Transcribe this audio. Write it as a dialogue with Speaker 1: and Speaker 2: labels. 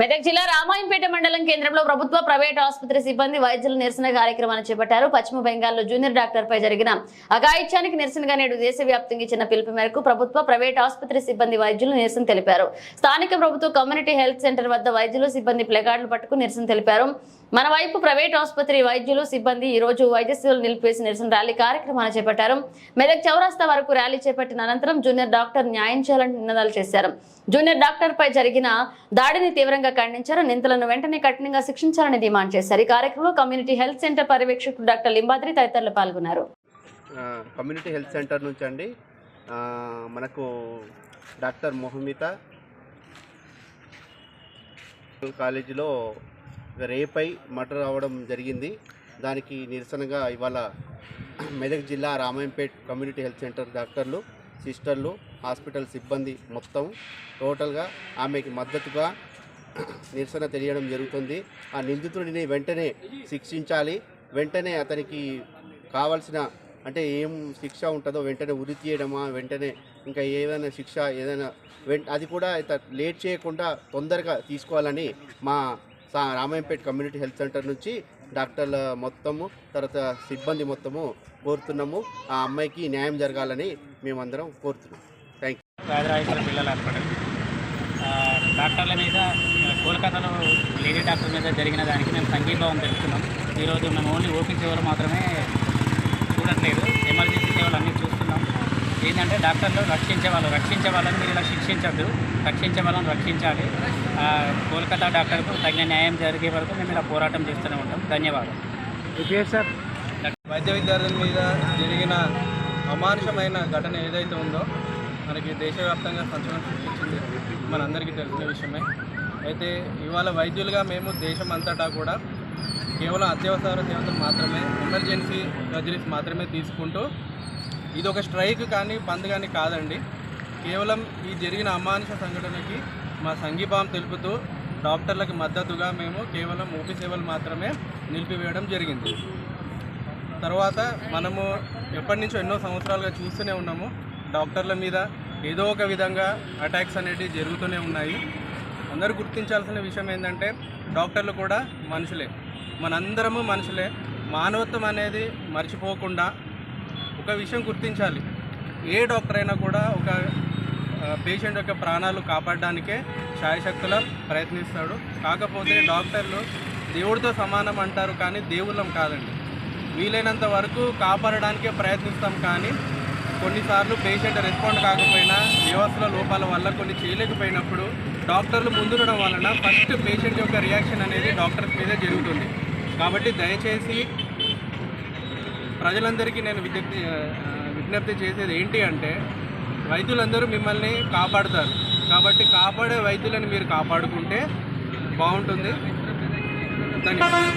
Speaker 1: మెదక్ జిల్లా రామాయంపేట మండలం కేంద్రంలో ప్రభుత్వ ప్రైవేట్ ఆసుపత్రి సిబ్బంది వైద్యుల నిరసన కార్యక్రమాన్ని చేపట్టారు. పశ్చిమ బెంగాల్లో జూనియర్ డాక్టర్ పై జరిగిన అఘాయిత్యానికి నిరసనగా నేడు దేశవ్యాప్తంగా ఇచ్చిన పిలుపు మేరకు ప్రభుత్వ ప్రైవేట్ ఆసుపత్రి సిబ్బంది వైద్యులు నిరసన తెలిపారు. స్థానిక ప్రభుత్వ కమ్యూనిటీ హెల్త్ సెంటర్ వద్ద వైద్యులు సిబ్బంది ప్లెకార్డులు పట్టుకుని నిరసన తెలిపారు. మన వైపు ప్రైవేట్ ఆసుపత్రి వైద్యులు సిబ్బంది ఈ రోజు వైద్య సేవలు నిలిపివేసి నిరసన ర్యాలీ కార్యక్రమాన్ని చేపట్టారు. మెదక్ చౌరాస్తా వరకు ర్యాలీ చేపట్టిన అనంతరం జూనియర్ డాక్టర్ న్యాయం చేయాలని నినాదాలు చేశారు. జూనియర్ డాక్టర్ పై జరిగిన దాడిని తీవ్రంగా ఖండించారు. నిందలను వెంటనే కఠినంగా శిక్షించాలని డిమాండ్ చేశారు. ఈ కార్యక్రమంలో కమ్యూనిటీ హెల్త్ సెంటర్ పర్యవేక్షకుడు డాక్టర్ లింబాద్రి తదితరులు పాల్గొన్నారు.
Speaker 2: కమ్యూనిటీ హెల్త్ సెంటర్ నుంచి అండి మనకు డాక్టర్ మొహమిత కాలేజీలో రేపై మటర్ అవ్వడం జరిగింది. దానికి నిరసనగా ఇవాళ మెదక్ జిల్లా రామాయంపేట్ కమ్యూనిటీ హెల్త్ సెంటర్ డాక్టర్లు సిస్టర్లు హాస్పిటల్ సిబ్బంది మొత్తం టోటల్గా ఆమెకి మద్దతుగా నిరసన తెలియడం జరుగుతుంది. ఆ నిందితుడిని వెంటనే శిక్షించాలి. వెంటనే అతనికి కావాల్సిన అంటే ఏం శిక్ష ఉంటుందో వెంటనే ఉరి తీయడమా? వెంటనే ఇంకా ఏదైనా శిక్ష ఏదైనా వెంట అది కూడా లేట్ చేయకుండా తొందరగా తీసుకోవాలని మా సా కమ్యూనిటీ హెల్త్ సెంటర్ నుంచి డాక్టర్ల మొత్తము తర్వాత సిబ్బంది మొత్తము కోరుతున్నాము. ఆ అమ్మాయికి న్యాయం జరగాలని మేమందరం కోరుతున్నాం. థ్యాంక్ యూ
Speaker 3: రాజరాజేశ్వర పిల్లల హాస్పిటల్ డాక్టర్ల మీద కోల్కతాలో లేడీ డాక్టర్ మీద జరిగిన దానికి మేము సంఘీభావం తెలుపుతున్నాం. ఈరోజు మేము ఓన్లీ ఓపీ సేవలు మాత్రమే చూడట్లేదు. ఎమర్జెన్సీ సేవలు అన్నీ చూస్తున్నాం. ఏంటంటే డాక్టర్లు రక్షించే వాళ్ళు రక్షించే వాళ్ళని మీరు ఇలా శిక్షించద్దు. రక్షించే వాళ్ళని రక్షించాలి. ఆ, కోల్కతా డాక్టర్కు తగిన న్యాయం జరిగే వరకు మేము ఇలా పోరాటం చేస్తూనే ఉంటాం. ధన్యవాదాలు.
Speaker 4: వైద్య విద్యార్థుల మీద జరిగిన అమానుషమైన ఘటన ఏదైతే ఉందో మనకి దేశవ్యాప్తంగా సంచలనం సృష్టించింది మనందరికీ తెలిసిన విషయమే. అయితే ఇవాళ వైద్యులుగా మేము దేశం అంతటా కూడా కేవలం అత్యవసర సేవలు మాత్రమే ఎమర్జెన్సీ సర్జరీస్ మాత్రమే తీసుకుంటూ ఇది ఒక స్ట్రైక్ కానీ బంద్ కానీ కాదండి. కేవలం ఈ జరిగిన అమానుష సంఘటనకి మా సంఘీభావం తెలుపుతూ డాక్టర్లకు మద్దతుగా మేము కేవలం ఓపీ సేవలు మాత్రమే నిలిపివేయడం జరిగింది. తర్వాత మనము ఎప్పటి నుంచో ఎన్నో సంవత్సరాలుగా చూస్తూనే ఉన్నాము. డాక్టర్ల మీద ఏదో ఒక విధంగా అటాక్స్ అనేటివి జరుగుతూనే ఉన్నాయి. అందరూ గుర్తించాల్సిన విషయం ఏంటంటే డాక్టర్లు కూడా మనుషులే. మనందరము మనుషులే. మానవత్వం అనేది మర్చిపోకుండా ఒక విషయం గుర్తించాలి. ఏ డాక్టర్ అయినా కూడా ఒక పేషెంట్ యొక్క ప్రాణాలు కాపాడడానికే శాయశక్తుల ప్రయత్నిస్తాడు. కాకపోతే డాక్టర్లు దేవుడితో సమానం అంటారు కానీ దేవుళ్ళం కాదండి. వీలైనంత వరకు కాపాడడానికే ప్రయత్నిస్తాం కానీ కొన్నిసార్లు పేషెంట్ రెస్పాండ్ కాకపోయినా వ్యవస్థల లోపాల వల్ల కొన్ని చేయలేకపోయినప్పుడు డాక్టర్లు ముందుండడం వలన ఫస్ట్ పేషెంట్ యొక్క రియాక్షన్ అనేది డాక్టర్స్ మీదే జరుగుతుంది. కాబట్టి దయచేసి ప్రజలందరికీ నేను విజ్ఞప్తి విజ్ఞప్తి చేసేది ఏంటి అంటే వైద్యులందరూ మిమ్మల్ని కాపాడుతారు. కాబట్టి కాపాడే వైద్యులను మీరు కాపాడుకుంటే బాగుంటుంది. ధన్యవాదాలు.